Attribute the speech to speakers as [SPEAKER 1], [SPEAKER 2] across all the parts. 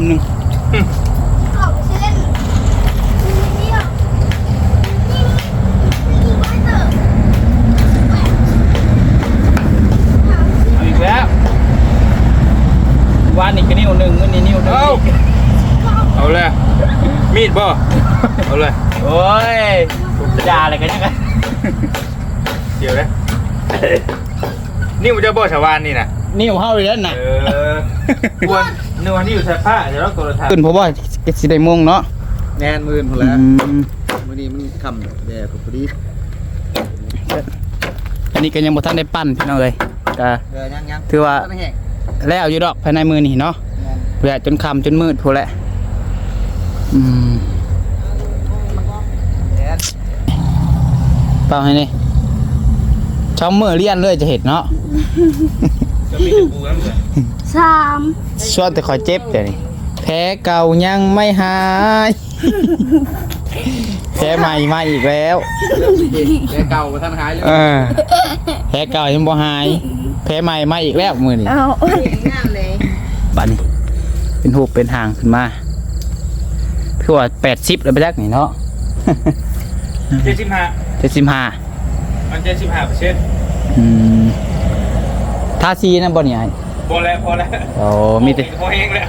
[SPEAKER 1] คำหนึ่ง
[SPEAKER 2] สองเส้นนิดเดียวนี่นี่ไว้เถอะ
[SPEAKER 1] เอาอีกแล้ววานนี่ก็นิ้วหนึ่งวันนี้นิ้วหนึ่ง
[SPEAKER 3] เอาเอาเลยมีดบ่เอาเลย
[SPEAKER 1] โอ้ยยาอะไรกันยังไง
[SPEAKER 3] เดี๋ยวนะนี่มันจะบ่ชาวานนี่นะ
[SPEAKER 1] นิ้วเข้าเลยแล้วน่ะ
[SPEAKER 3] เออควร นึกว่านี่อยู่ใส่ผ้าเดี๋ยวเราตัวละทาง
[SPEAKER 1] ขึ้นเพราะว่าสิได้ม่วงเนาะ
[SPEAKER 4] แน่นมือพอ
[SPEAKER 1] อื
[SPEAKER 4] แล้ว
[SPEAKER 1] ม
[SPEAKER 4] มื้อนี้มันค่ำแดดพอดี
[SPEAKER 1] อันนี้ก็ยังบ่ทันได้ปั้นพี่น้องเลยก็
[SPEAKER 4] เออยังยัง
[SPEAKER 1] ถือว่า
[SPEAKER 4] ตั้งแห้ง
[SPEAKER 1] แล้วอยู่ดอกภายในมือนี่เนาะ
[SPEAKER 4] แน่น
[SPEAKER 1] เพื่อจนค่ำจนมืดพูนแหละอืม
[SPEAKER 4] แน่น
[SPEAKER 1] เปล่าให้นี่ช่องมือเลี้ยนเลยจะเห็นเนาะ
[SPEAKER 3] จะมีตะปูนั่นเลย
[SPEAKER 2] สาม
[SPEAKER 1] ชวนแต่คอยเจ็บเดี๋ยวนี้แผลเก่ายังไม่หายแผลใหม่มาอีกแล้ว
[SPEAKER 4] แดดเก่าบ่ทันหายเลย
[SPEAKER 1] เออแผลเก่ายังบ่หายแผลใหม่มาอีกแล้วมือนี่
[SPEAKER 2] เอา
[SPEAKER 4] งามเลย
[SPEAKER 1] บัดนี้ เป็นหูปเป็นหางขึ้นมาคือว่าแปดสิบแล้วไปจักนี่เนาะ
[SPEAKER 3] เจ็ดสิบห้า
[SPEAKER 1] เจ็ดสิบห้า
[SPEAKER 3] มันเจ็ดสิบห้าเปอร์เซ็นต์
[SPEAKER 1] อืมทาซีนั่นบ่เนี่ย
[SPEAKER 3] พอแล้วพอแล้ว
[SPEAKER 1] โอ้มีแต่
[SPEAKER 3] พอเองแล้ว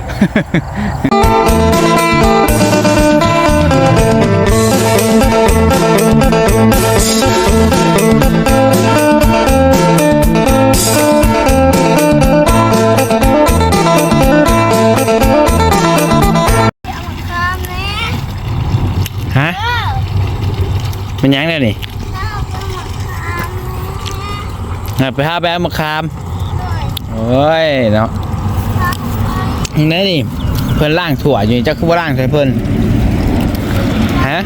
[SPEAKER 2] ข้ามแน่
[SPEAKER 1] ฮะ
[SPEAKER 2] เออ
[SPEAKER 1] มันยังได้นี่
[SPEAKER 2] ข้าวต้องมาข้าม
[SPEAKER 1] น่ะไปหาแบมมาคาม
[SPEAKER 2] ด้วย
[SPEAKER 1] โอ้ยเนาะนี่นี่เพิ่อนล่างถั่วอยู่นี่จักคือบ่ล่างใส่เพิ่อนฮะ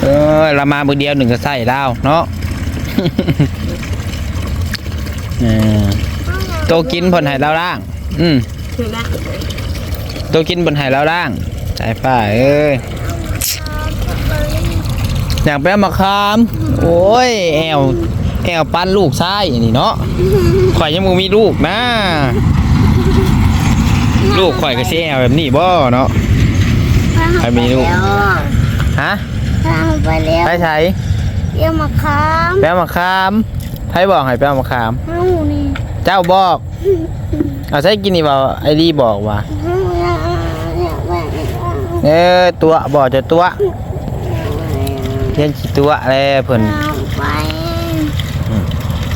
[SPEAKER 1] เออเรามามือเดียวหนึ่งก็ใส่แล้วเนาะอโตกินเพิ่นให้เราล่าง อืม
[SPEAKER 2] ถึงแล้ว
[SPEAKER 1] โตกินเพิ่นให้เราล่างสายฟ้าเอ้ยอยากไปมาคาม โอ้ยแอวแอวปั้นลูกชายนี่เนาะ ข่อยยังบ่มีลูกนะ ลูกข่อยก็สิแอวแบบนี้บ่เนาะใครมีลูกฮะ
[SPEAKER 2] ข้ามไปแล้ว
[SPEAKER 1] ไปไส
[SPEAKER 2] เดี๋ยวมาข้าม
[SPEAKER 1] ไปเอามาคามไผบอกให้ไปเอามาคาม
[SPEAKER 2] เฮานี่
[SPEAKER 1] เจ้าบอกเอาใช้กินนี่บ่ไอ้ดีบอกว่า
[SPEAKER 2] เฮาอยากอยากแบ่งอีกอะ
[SPEAKER 1] เออตัวบอกจะตัวเรียนสิตัวแล้วเพิ่น
[SPEAKER 2] เอาไป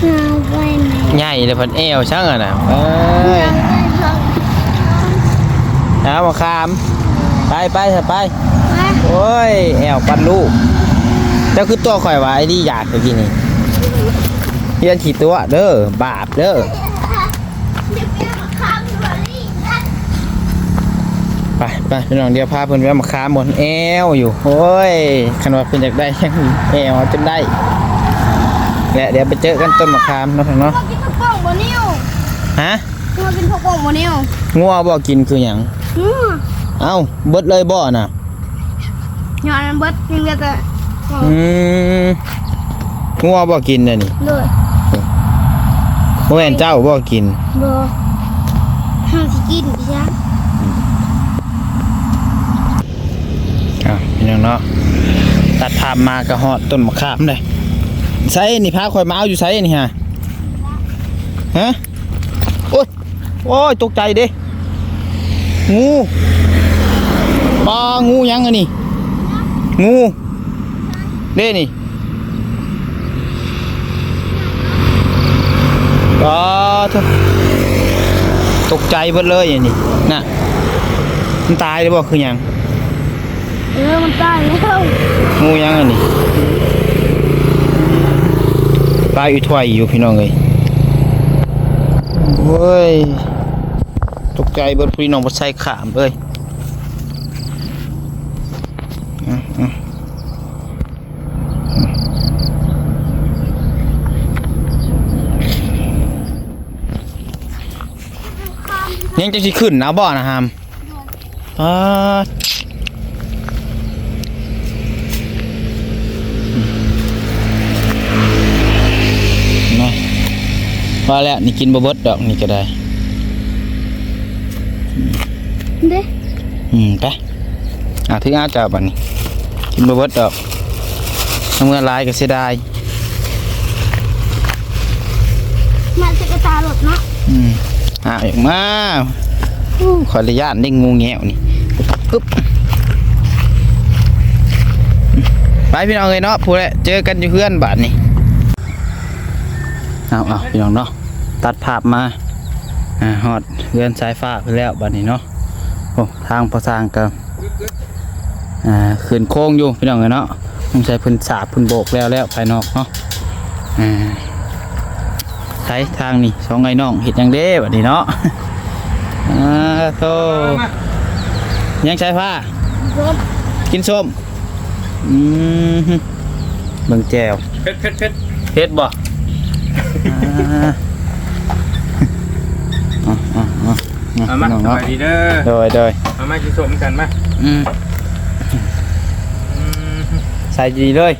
[SPEAKER 2] เอาไปไหน
[SPEAKER 1] ใหญ่เลยพิ่นแอวช่างอะนะเอ้ย
[SPEAKER 2] เอาไปทาง
[SPEAKER 1] เอามาคาม ไปไปเถอะไป
[SPEAKER 2] ไป
[SPEAKER 1] โอ้ยแอวปันลูกเจ้าคือตัวข่อยว่าไอ้ดีอยากไปกินนี่เรียนขี่ตัวเด้อบาปเด้อ
[SPEAKER 2] ไป
[SPEAKER 1] ไปไปพี่น้องเดียวพาเพิ่นแวะมาค้าหมดแอวอยู่โอ้ยคันว่าเพิ่นอยากได้ยังแอวจนได้และเดี๋ยวไปเจอกันต้นมะขามเนาะพี่น้องเนาะ ฮะ
[SPEAKER 2] มากินผักป่องบ่นิ้ว
[SPEAKER 1] งัวบ่กินคือหยัง
[SPEAKER 2] อือ
[SPEAKER 1] เอ้าเบิดเลยบ่น่ะ
[SPEAKER 2] ย้อนมันเบิดยังจะแต่
[SPEAKER 1] อืมงัวบ่กินน่ะนี่
[SPEAKER 2] เลย
[SPEAKER 1] บ่แม่นเจ้าบ่กิน
[SPEAKER 2] บ่ห้ามสิกินพี่ช้าง
[SPEAKER 1] อะพี่น้องเนาะตัดภาพมากระหอดต้นมะขามเลยใส่นี่พาข่อยมาเอาอยู่ใส่นี่ฮะฮะ โอ้ยโอ้ยตกใจเด้งูปลางูยังอันนี่ งูเด้นี่ปลาเถอะตกใจเบิดเลยอันนี้น่ะมันตายหรือเปล่าคือหยัง
[SPEAKER 2] เออมันตายแล้ว
[SPEAKER 1] งูยังอันนี้ปลาอยู่ถ้วยอยู่พี่น้องเลย เว้ย ตกใจเบิดพี่น้องบ่ใส่ขามเลยอะอะยังจะสิขึ้นนะบ่นะฮามอ่า นะว่าแล้วนี่กินบะเบิดดอกนี่ก็ได้
[SPEAKER 2] เด้
[SPEAKER 1] อืมไปอะถึงอาจจะบัดนี้กินบ่เบิดดอกทำเงินหลายก็เสียดาย
[SPEAKER 2] มาจะกระตาหลดเนาะ
[SPEAKER 1] อืมอะอย่างมาอู้ขออนุญาตได้งูแงวนี่ปึ๊บไปพี่น้องเลยเนาะพูดแล้วเจอกันอยู่เพื่อนบาทนี่เอาเอาพี่น้องเนาะ ตัดภาพมาอ่าฮอดเพื่อนสายฟ้าไปแล้วบาทนี้เนาะโอ้ทางพอสร้างกันอ่าขึ้นโค้งอยู่พี่น้องเลยเนาะต้องใช้พื้นสาบพื้นโบกแล้วแล้วภายนอกเนาะอ่าใช้ทางนี่สองไอ้น้องเห็ดหยังเด้บัดนี้เนาะอ่าโตยังใช้ผ้า
[SPEAKER 2] รถ
[SPEAKER 1] กินส้มอืมฮึเบิ่งแจว
[SPEAKER 3] เผ็ดเผ็ดเผ็ด
[SPEAKER 1] เฮ็ดบ่อ่าอะอะอะ
[SPEAKER 3] เอามา
[SPEAKER 1] น้อง
[SPEAKER 3] ส
[SPEAKER 1] เนาะ
[SPEAKER 3] บายดีเด้อ
[SPEAKER 1] โดยโดย
[SPEAKER 3] เอามากินสมกันมา
[SPEAKER 1] อืม
[SPEAKER 3] อืม
[SPEAKER 1] ใส่ดีเลย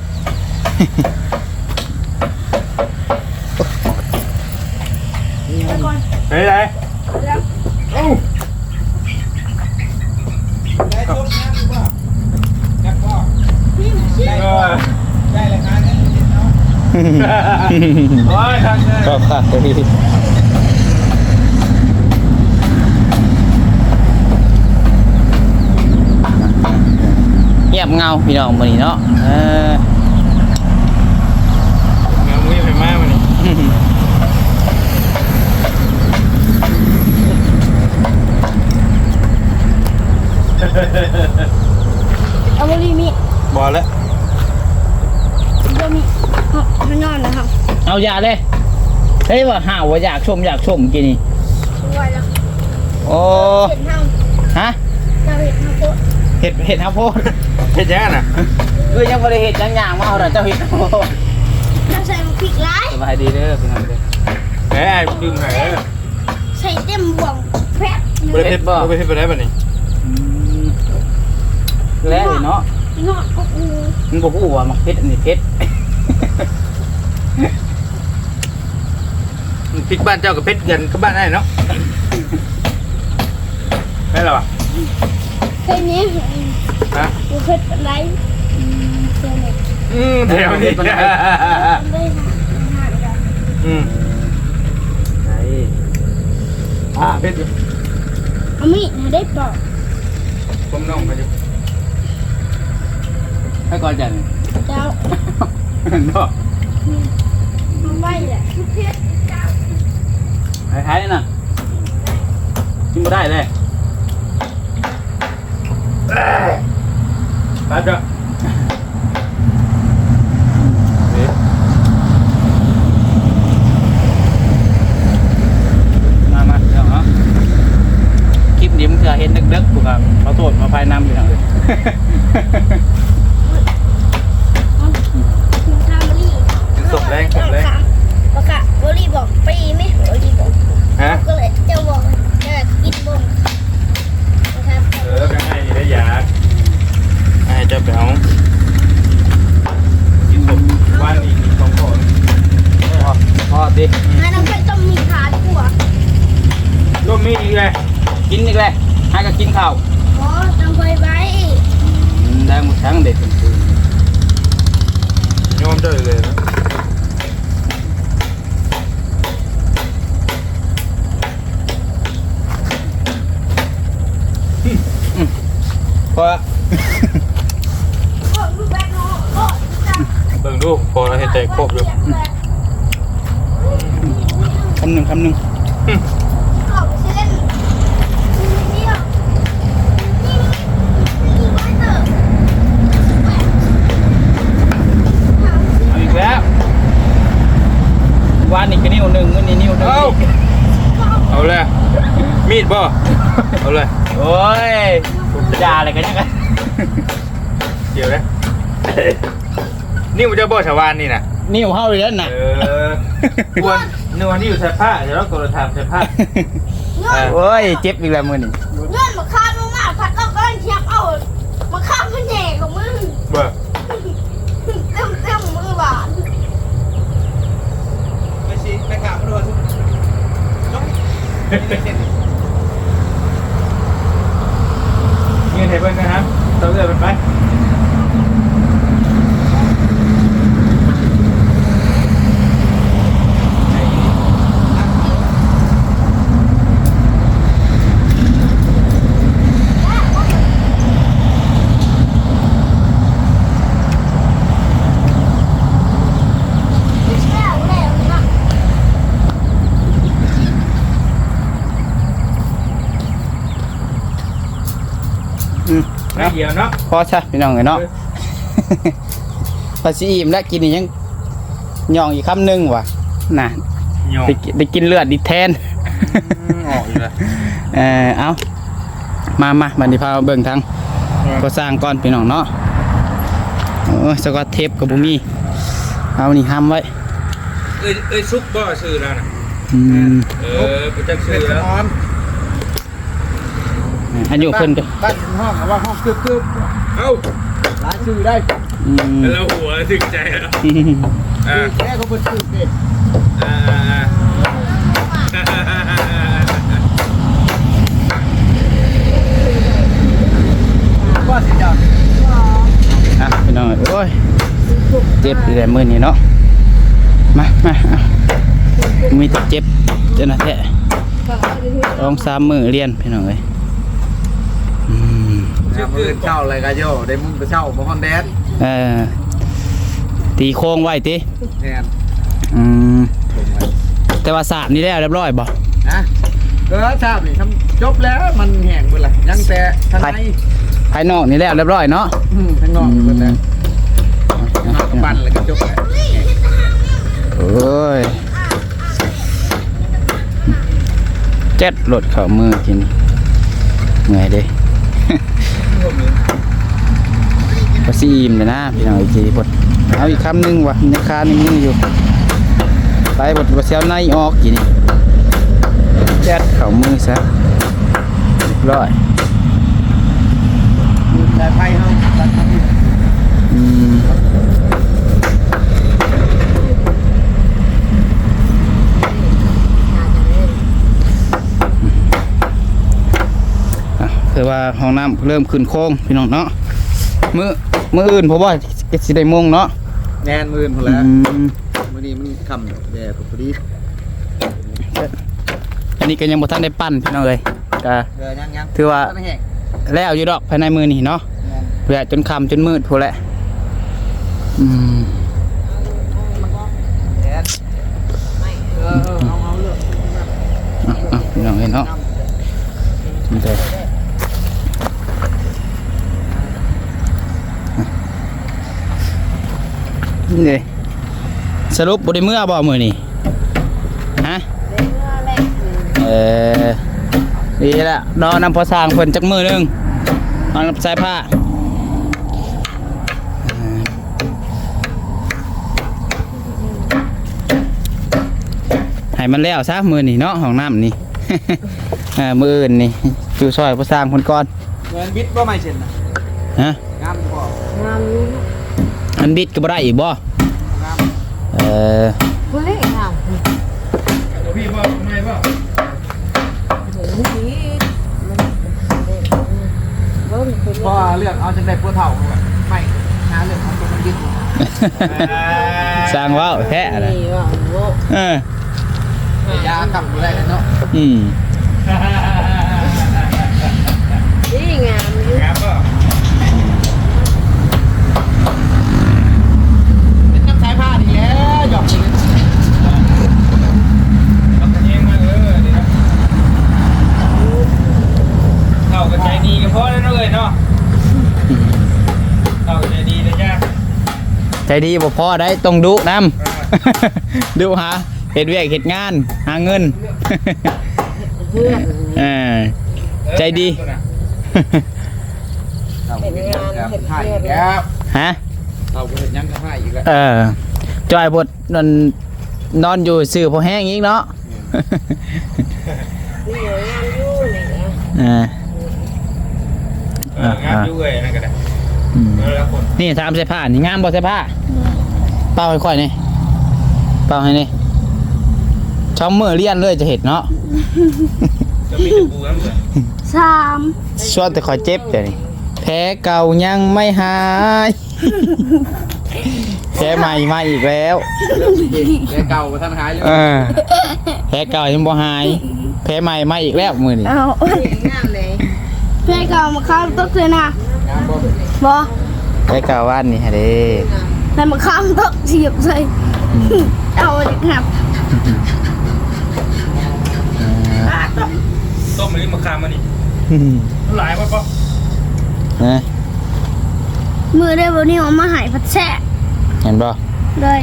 [SPEAKER 2] ไปก่อน
[SPEAKER 3] ไปไหน
[SPEAKER 2] แล้ว
[SPEAKER 3] โอ้
[SPEAKER 4] ได้จบงานดีกว่าแค่พ่อ
[SPEAKER 2] พี่ชื่อ
[SPEAKER 3] เออ
[SPEAKER 4] ได้รายงานนั้นเห็นเนาะ
[SPEAKER 3] โอ้ยทางเดิน
[SPEAKER 1] ก็ค่ะเเงียบเงาพี่น้องมื้อนี้เนาะเออ
[SPEAKER 3] เงามุ้ยไปมากวันนี้
[SPEAKER 2] เอาบริมี
[SPEAKER 3] บอลแล้ว
[SPEAKER 2] บริมีข้างนอนนะครับ
[SPEAKER 1] เอาอย่าเลยเฮ้ยว่าห่าวว่าอยากชมอยากชมกินนี่
[SPEAKER 2] ช่วยแล้ว
[SPEAKER 1] โอ้
[SPEAKER 2] เห็นทาง
[SPEAKER 1] ฮะ
[SPEAKER 2] เราเห็นทางโคตร
[SPEAKER 1] เห็ดเห็ดฮับโพด
[SPEAKER 3] เผ็ดยังไงน่ะ
[SPEAKER 1] เอ้ยยังบ่ได้เห็ดจังอย่างมาเอาน่ะเจ้าเห็ดฮับโพด
[SPEAKER 2] เราใส่มันพริกร้าย
[SPEAKER 1] สบายดีเด้อพี่น้องเด้อ
[SPEAKER 3] แหมไอ้ดึงหายเลย
[SPEAKER 2] ใส่เต็มบ่วงแพะ
[SPEAKER 3] บริเผ็ดบริเผ็ดไปได้ป่ะนี่
[SPEAKER 1] แล้วเนาะ
[SPEAKER 2] นอนก็อู
[SPEAKER 1] มันบ่ฮู้ว่ามันเผ็ดอันนี้เผ็ด
[SPEAKER 3] พริกบ้านเจ้ากับเผ็ดกันกับบ้านได้เนาะได้หรอ
[SPEAKER 2] แค่นี้
[SPEAKER 3] ฮะ
[SPEAKER 2] ดูเพชรอะไรเจอเน็ต
[SPEAKER 3] อืมแถวนี้
[SPEAKER 2] ได้นะห้าอน
[SPEAKER 3] อืม
[SPEAKER 1] ไอ้
[SPEAKER 3] อ่าเผ็ดอยู่
[SPEAKER 2] เอามีดนะได้ปอก
[SPEAKER 3] ผมน้องมาอยู่
[SPEAKER 1] ให้ก่อนจัน
[SPEAKER 2] เจ้า
[SPEAKER 1] เนาะ
[SPEAKER 2] เอาไว้แหละเพชรเจ้า
[SPEAKER 1] คล้ายน่ะกินบ่ได้เลย
[SPEAKER 3] ตาจ้ะเอ๊ะ
[SPEAKER 1] มามาเดี๋ยวเนาะคลิปนี้มันคือเห็นดึกๆกูก็ขอโทษมาภายนำอยู่ทางเลย
[SPEAKER 2] คุณทามลี่
[SPEAKER 3] สดแรงสดแรง
[SPEAKER 2] บอกอะบรีบอกปีไหมบรีบอก
[SPEAKER 3] ฮะ
[SPEAKER 2] ก็เลยจะบอกจะกินบนนะครับ
[SPEAKER 3] เออก็ให้ ได้ยาให้เจ้าไปเอากินสมว่านอีกสองคน
[SPEAKER 1] พอพอดิ
[SPEAKER 2] ให้น้ำเพชรต้องมีขาดีกว่า
[SPEAKER 3] ร่วมมีดอีกเลย
[SPEAKER 1] กินอีกเลยให้ก็กินข้าว
[SPEAKER 2] อ๋อจำไว้ไว้
[SPEAKER 1] อืมได้หมดทั้งเด็กเป็นคืน
[SPEAKER 3] โยมเจ้าอีกเลยนะ
[SPEAKER 1] พอ
[SPEAKER 2] โอ้ลูกแบกน้องโอ้จับ
[SPEAKER 3] เบิ่งดูพอเราเห็นใจครบอยู่
[SPEAKER 1] คำหนึ่งคำหนึ่ง
[SPEAKER 2] ออกเส้นเดียวนี่นี่ไว้เถอะ
[SPEAKER 1] เอาอีกแล้ววานนี่ก็นิ้วหนึ่งวันนี้นิ้วหนึ่ง
[SPEAKER 3] เอาเอาเลยมีดบ่เอาเลย
[SPEAKER 1] โอ้ย ยาอะไรกันยังไง
[SPEAKER 3] เดี๋ยวนะ นี่มันจะบ่ชาวานนี่นะ
[SPEAKER 1] นิ้วเข้าเลยแล้วน่ะ
[SPEAKER 3] เออควรนึกว่านี่อยู่ใส่ผ้าเดี๋ยวเราตัวเราทำใส่ผ้า
[SPEAKER 2] เงื่อน
[SPEAKER 1] โอ้ยเจ็บอีกแล้วมือนี่
[SPEAKER 2] เงื่อนมาข้ามมึงมาพัดเอาก้อนเทียบเอามาข้ามมันแหน่ของมึง
[SPEAKER 3] เบ่
[SPEAKER 2] เต็มเต็มมือบาท
[SPEAKER 4] ไม่ชี้ไม่ขาดไม่โดน
[SPEAKER 3] ไม่เดียวเนาะ
[SPEAKER 1] พอใช่พี่น้องเอ้ยเนาะภาษีอิ่มแล้วกินนี่ยังย่องอีกคำหนึงว่ะน่ะ
[SPEAKER 3] หยอก
[SPEAKER 1] ได้กินได้กินเลือดดิแทน
[SPEAKER 3] ออกอยู่แล้ว
[SPEAKER 1] เออเอามามาบันนี้พามาเบิ่งทางก็สร้างก่อนพี่น้องเนาะโอ้ยสกอตเทปกับบุมีเอานี่ห้ามไว้
[SPEAKER 3] เอ้ยเอ้ยซุกบ่ชื่อแล้วนะ
[SPEAKER 1] อืม
[SPEAKER 3] เออประจักษ์ชื่
[SPEAKER 4] เป็
[SPEAKER 3] อนแล้ว
[SPEAKER 4] นอน
[SPEAKER 1] อันอยู่เพิ่นกัน
[SPEAKER 4] ตั้งห้องว่าห้องคึบคึบ
[SPEAKER 3] เอ้า
[SPEAKER 4] ร้านชื่อได้
[SPEAKER 1] อืม
[SPEAKER 3] แล้วหัวถึงใจแล้วอ่า
[SPEAKER 4] แค่เขาเป็นชื่อเด็ด
[SPEAKER 3] อ่า
[SPEAKER 4] ว่าสิจ้า
[SPEAKER 1] อะพี่น้องโอ้ยเจ็บอยู่แต่มื้อนี้เนาะมามาอะมีแต่เจ็บเจ้าหน้าแท้สองสามมื้อเรียนพี่น้องเอ้ยอืม
[SPEAKER 4] ชื่อคือเช่าอะไรกันโยได้มุ่งไปเช่าบ่ฮอนแดด
[SPEAKER 1] เออตีโค้งไว้ติ
[SPEAKER 4] แทน
[SPEAKER 1] อืมแต่ว่าสามนี่แล้วเรียบร้อยบ่
[SPEAKER 4] นะก็ทราบนี่ทำจบแล้วมันแห้งหมดละยังแต่ทางใน
[SPEAKER 1] ภายนอกนี่แล้วเรียบร้อยเนาะ
[SPEAKER 4] อืมทางนอกหมดแล้วนอกกับปั้นแล้วก็จบแล้ว
[SPEAKER 1] โอ้ยเจ็ดหลดเข่ามือกินเหนื่อยเด้ ภาษีอิ่มเลยนะพี่น้องอีกทีบดเอาอีกคำหนึ่งวะในคาในมืออยู่ไปบดบดเซลในออกกินแจ็ดเข่ามือซะร้อย
[SPEAKER 4] สายไฟเฮาตัดทำอีก
[SPEAKER 1] อืมอะคือว่า ห้องน้ำเริ่มขึ้นโค้งพี่น้องเนาะมือมืออื่นผมว่าจะสิได้โมงเนาะ
[SPEAKER 4] แน่นมื่นหมด
[SPEAKER 1] อื
[SPEAKER 4] แล้ว
[SPEAKER 1] ม
[SPEAKER 4] มื้อนี้มันค่ำแย่พอดี
[SPEAKER 1] อันนี้ก็ยังบ่ทันได้ปั้นพี่น้องเลยก็
[SPEAKER 4] เออยังยัง
[SPEAKER 1] ถือว่า
[SPEAKER 4] มันแห้ง
[SPEAKER 1] แล้วอยู่ดอกภายในมือนี่เนาะ
[SPEAKER 4] แน่น
[SPEAKER 1] เพื่อจนค่ำจนมืดพูนแหละอืม
[SPEAKER 4] แน่นเออเออเอาเอาเลือก
[SPEAKER 1] อะอะพี่น้องเห็นเนาะ นใจนี่เลยสรุปบ่ได้เมื่อบ่มื้อนี่ฮะเออดีละรอนำพอสร้างเพิ่นจักมือหนึงนอนรับสายผ้าให้มันแล้วซะมือนี่เนาะห้องน้ำนี่เออมืออื่นนี่อยู่ซอยพอสร้างเพิ่นก่อน
[SPEAKER 4] เหมือนบิดว่าไม่เช่นนะ
[SPEAKER 1] ฮะ
[SPEAKER 4] งามบ่
[SPEAKER 1] อันบิดก็บ่ได้อีกบ่
[SPEAKER 4] งาม
[SPEAKER 1] เออ
[SPEAKER 2] เฮ้ยค่ะ
[SPEAKER 3] พี่ว่าไม่ว่า
[SPEAKER 4] พอเลือกเอาจังได้ปัวเถ่าไม่หาเลือกเอาตัวมันบิด
[SPEAKER 1] สร้างว้าวแท้อะไรเออยา
[SPEAKER 4] ขับอยู่ได้เลยเนาะ
[SPEAKER 1] อืม
[SPEAKER 2] นี่งามอยู่
[SPEAKER 3] ครับก็
[SPEAKER 4] เป็นน้ำสายผ้าดีแล้วหยอกเลย
[SPEAKER 3] ทำกันเองมาเออดีนะเข้ากับใจดีก็พอแล้วเนาะเอ้ยเนาะเข้ากับใจดีนะจ๊ะ
[SPEAKER 1] ใจ ดีบ่พอได้ต้องดุนำดุหาเฮ็ดเวียกเฮ็ดงาน หาเงิน
[SPEAKER 2] เพื่อน
[SPEAKER 1] เออใจดี
[SPEAKER 4] เอาไปเป็นยังกับผ้าอีกแล้ว
[SPEAKER 1] ฮะ
[SPEAKER 4] เอาไปเป็นยังกับผ้าอีกแล้ว
[SPEAKER 1] เออจอยบดนอนนอนอยู่สื่อพอแห้งอีกเนาะ
[SPEAKER 2] นี่งามอยู่นี่นะ
[SPEAKER 1] เออ
[SPEAKER 3] เอองามอยู่เอ้ยนั่นก็ได้ น
[SPEAKER 1] นี่ถามใส่ผ้านี่งามบ่ใส่ผ้า เป่าให้ค่อยนี่ เป่าให้นี่ช่องมือเลียนเลยจะเห็นเนาะ
[SPEAKER 3] จะมีตะปูครับเพื่อน
[SPEAKER 2] สาม
[SPEAKER 1] ชวนแต่คอยเจ็บแต่นี่แผลเก่ายังไม่หายแผลใหม่มาอีกแล้ว
[SPEAKER 4] เริ่มสิแกเก่าท่านหายเลย
[SPEAKER 1] เออแผลเก่ายังบ่หายแผลใหม่มาอีกแล้วมือนี่
[SPEAKER 2] เอางามเลยเพื่อนเก่ามาข้ามตกเลยนะ
[SPEAKER 4] งาม บ่
[SPEAKER 2] บอ
[SPEAKER 1] แผลเก่าว่านนี่ฮะเด้
[SPEAKER 2] แต่มาข้ามตกเฉียบใส่เอาดิครับ
[SPEAKER 3] ต้มมันนี่มาคามมันนี่
[SPEAKER 1] อืม
[SPEAKER 3] มันหลายป่ะป่ะ
[SPEAKER 1] นะ
[SPEAKER 2] มือได้บ่นี่เอามาใหายผัดแซ่
[SPEAKER 1] เห็นบ่
[SPEAKER 2] เลย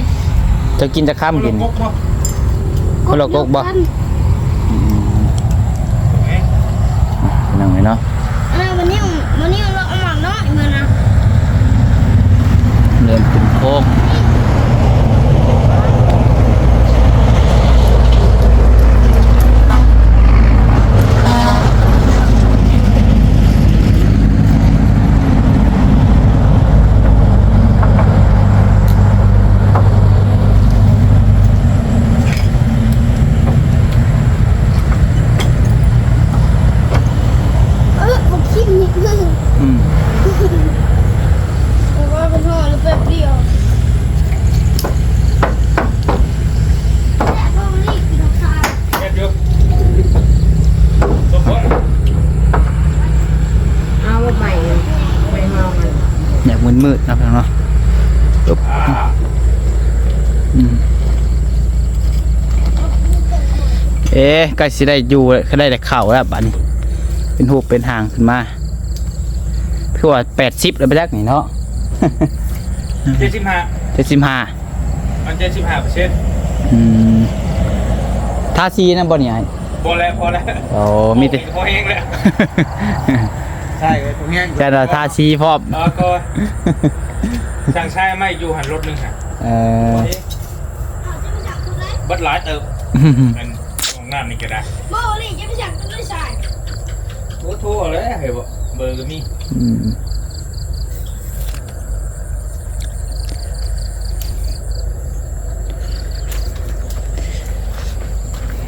[SPEAKER 1] จะกินจะข้ามกิน
[SPEAKER 3] กกเนาะ
[SPEAKER 1] คนละกกบ่
[SPEAKER 2] อัน
[SPEAKER 1] นั่งไงเนาะ
[SPEAKER 2] นั้นวันนี้วันนี้เราเอาหมักน้อยมือนะ
[SPEAKER 1] เริ่มขึ้นโค้งอยากมืดๆนะพี่น้องเนาะปึ๊บอืม เอ๊ะใกล้สิได้อยู่ก็ได้แต่เข่าแล้วบัดนี้ เป็นหูปเป็นหางขึ้นมาคือว่าแปดสิบแล้วไปจักนี่เนาะ
[SPEAKER 3] เจ็ดสิบห้า
[SPEAKER 1] เจ็ดสิบห้า
[SPEAKER 3] มันเจ็ดสิบห้าเปอร์เซ็นต์
[SPEAKER 1] อืมทาซีนะบ่เนี่ย
[SPEAKER 3] พอแล้วพอแล้ว
[SPEAKER 1] โอ้มีแต่
[SPEAKER 3] พอเองแล้ว
[SPEAKER 4] ใช่เลยตรงนี้
[SPEAKER 1] แต่เราทาซีพร้อม
[SPEAKER 3] เออก็ช่างชายไม่อยู่หันรถหนึงค่ะ
[SPEAKER 1] เออ
[SPEAKER 3] บัดหลายเติบมันของน้ำนี่ก็ได้
[SPEAKER 2] โมลี่จะไปสั่งตัวด้วยสาย
[SPEAKER 3] โอ้โทรเลยเฮ้ยบ่เบอร์ก็มี
[SPEAKER 1] อืม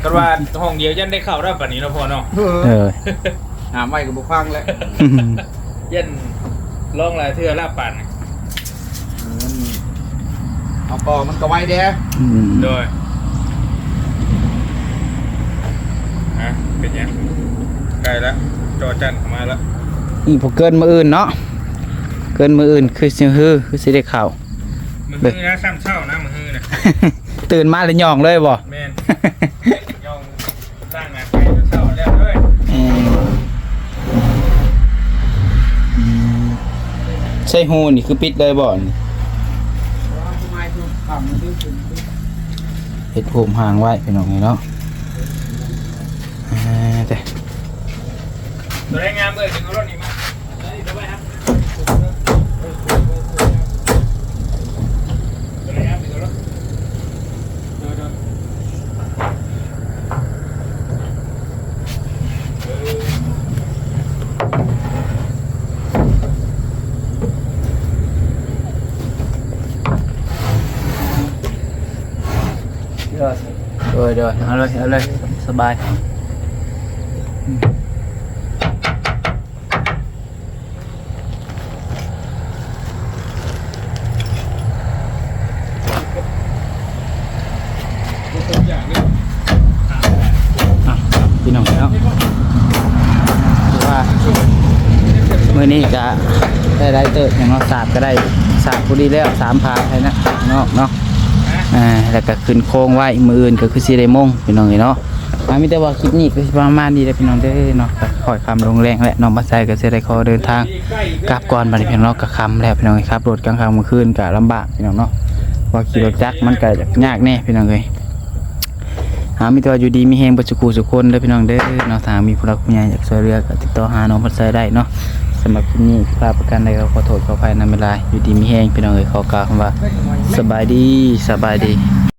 [SPEAKER 3] กันว่าห้องเดียวยันได้เข้าได้ป่านนี้เนาะพอเนาะ
[SPEAKER 1] เออ
[SPEAKER 4] หาไม่กับบุฟังแล้ว
[SPEAKER 3] ยันลองหลายเทื่อลาบปั่น
[SPEAKER 4] เอาปอมันก็ไว้เด้
[SPEAKER 1] อืม
[SPEAKER 3] โดยฮะ เป็นยังใกล้แล้วจอจันเข้ามาแล้ว
[SPEAKER 1] นี่พอเกินมืออื่นเนาะเกินมืออื่นคือสิฮือคือสิได้เข่า
[SPEAKER 3] มึง
[SPEAKER 1] เบิ่ง
[SPEAKER 3] ฮือนะซ้ำเช่านะมึงฮือนะ
[SPEAKER 1] ตื่นมาแล้วย่องเลยบ่
[SPEAKER 3] แมนยองสร้างงานไปเช่าแล้วเลย
[SPEAKER 1] เอออืมใช่ฮูนี่คือปิดเลยบ่นี่เฮ็ดโฮมห่างไว้พี่น้องนี่เนาะอ่าแต่
[SPEAKER 3] ตัวได้งามเลยถึงเอารถนี้มาเฮ้ยเดี๋ยวไปครับตัวได้งามถึงเอารถเดี๋ยวเดี๋ยวเออ
[SPEAKER 1] เด้อเด้อเอาเลยเอาเลยสบายอืม
[SPEAKER 3] ตัวอย่างเลย
[SPEAKER 1] อะพี่น้องแล้วถือว่ามื้อ นี้ก็ได้ได้เติบอย่างเนาะสาบก็ได้สาบพุดีแล้วสามพาไทยนะเนาะเนาะอ่าแล้วก็ขึ้นโค้งไว้มืออื่นก็คือสิได้มงพี่น้องเนาะมามีแต่ว่าคลิปนี้ก็ประมาณนี้แหละพี่น้องเด้อเนาะก็ขอยคำลงแรงและน้องมาใส่ก็เสิได้ขอเดินทางกลับก่อนบัดนี้พี่น้องเนาะก็คำแล้วพี่น้องครับรถกลางค่ำกลางคืนก็ลำบากพี่น้องเนาะว่าขี่รถจักรมันก็ยากแน่พี่น้องเอ้ยหามีตัวอยู่ดีมีแหงปัจจุกูสุคนเด้อพี่น้องเด้อเนาะถ้ามีผู้รักผู้ใหญ่อยากช่วยเหลือก็ติดต่อหาน้องพัดไซได้เนาะ สำหรับคลิปนี้พลาดประกันใดก็ขอโทษขออภัยนำเวลาอยู่ดีมีแห้งพี่น้องเอ๋ยขอกล่าวคำว่าสบายดีสบายดี